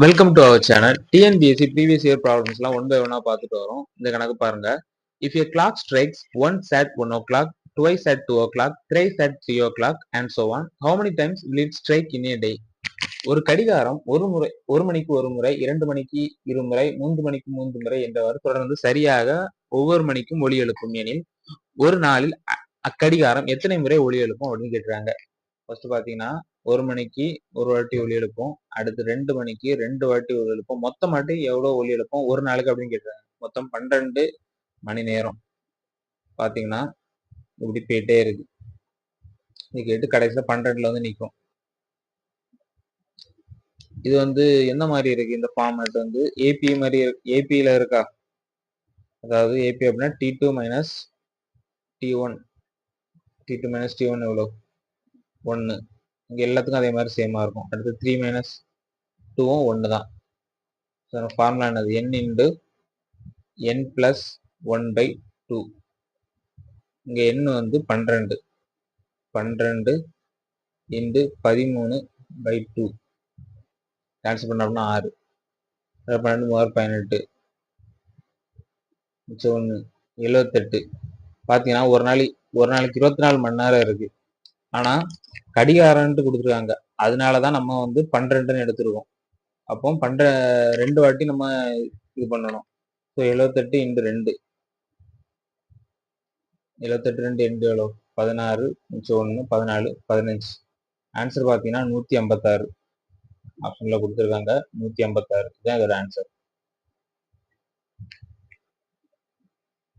Welcome to our channel TNPSC previous year ப்ராப்ளம்ஸ்லாம் one by ஒன்னா பார்த்துட்டு வரோம். இந்த கணக்கு பாருங்க. If a clock strikes once at one o'clock twice at two o'clock three at three o'clock and so on how many times will it strike in a day ஒரு கடிகாரம் ஒரு முறை ஒரு மணிக்கு ஒரு முறை இரண்டு மணிக்கு இருமுறை மூன்று மணிக்கு மூன்று முறை என்றவாறு தொடர்ந்து சரியாக ஒவ்வொரு மணிக்கும் ஒளி எழுப்பும். எனில் ஒரு நாளில் அ- அக்கடிகாரம் எத்தனை முறை ஒளி எழுப்பும் அப்படின்னு கேட்டுறாங்க ஃபர்ஸ்ட் பாத்தீங்கன்னா ஒரு மணிக்கு ஒரு வாட்டி ஒலி எழுப்போம். அடுத்து ரெண்டு மணிக்கு ரெண்டு வாட்டி ஒலி எழுப்போம். மொத்தம் மாட்டி எவ்வளவு ஒலி எழுப்போம்? ஒரு நாளுக்கு அப்படின்னு கேட்டுறாங்க மொத்தம் பன்னிரெண்டு மணி நேரம். பாத்தீங்கன்னா இப்படி போயிட்டே இருக்கு. இது கேட்டு கடைசியில பன்னிரெண்டுல வந்து நிக்கும். இது வந்து என்ன மாதிரி இருக்கு? இந்த ஃபார்மேட் வந்து ஏபி மாதிரி ஏபியில இருக்கா? அதாவது ஏபி அப்படின்னா D two minus D one D two minus D one எவ்வளோ ஒன்று இங்கே எல்லாத்துக்கும் அதே மாதிரி சேமாக இருக்கும். அடுத்து த்ரீ மைனஸ் டூவும் ஒன்று தான் ஃபார்முலா என்னது? N into n plus one by two இங்கே எண் வந்து பன்னிரெண்டு. பன்னிரெண்டு இன்டு பதிமூணு பை டூ கேன்சல் பண்ணோம்னா ஆறு. பன்னெண்டு மூவாயிரம் பதினெட்டு. மிச்சம் ஒன்று எழுவத்தெட்டு. பார்த்தீங்கன்னா ஒரு நாளைக்கு ஒரு நாளைக்கு இருபத்தி நாலு மணி நேரம் இருக்குது ஆனால் கடிகாரன்ட்டு கொடுத்துருக்காங்க. அதனால தான் நம்ம வந்து பன்னிரெண்டுன்னு எடுத்துருக்கோம். அப்போ பண்ற ரெண்டு வாட்டி நம்ம இது பண்ணணும். ஸோ எழுவத்தெட்டு இன்று ரெண்டு. எழுவத்தெட்டு ரெண்டு இன்டு எவ்வளோ? பதினாறு மிச்சம் ஒன்று பதினாலு பதினஞ்சு. ஆன்சர் பார்த்தீங்கன்னா நூற்றி ஐம்பத்தாறு. ஆப்ஷனில் கொடுத்துருக்காங்க நூற்றி ஐம்பத்தாறு. இதுதான் இதோட ஆன்சர்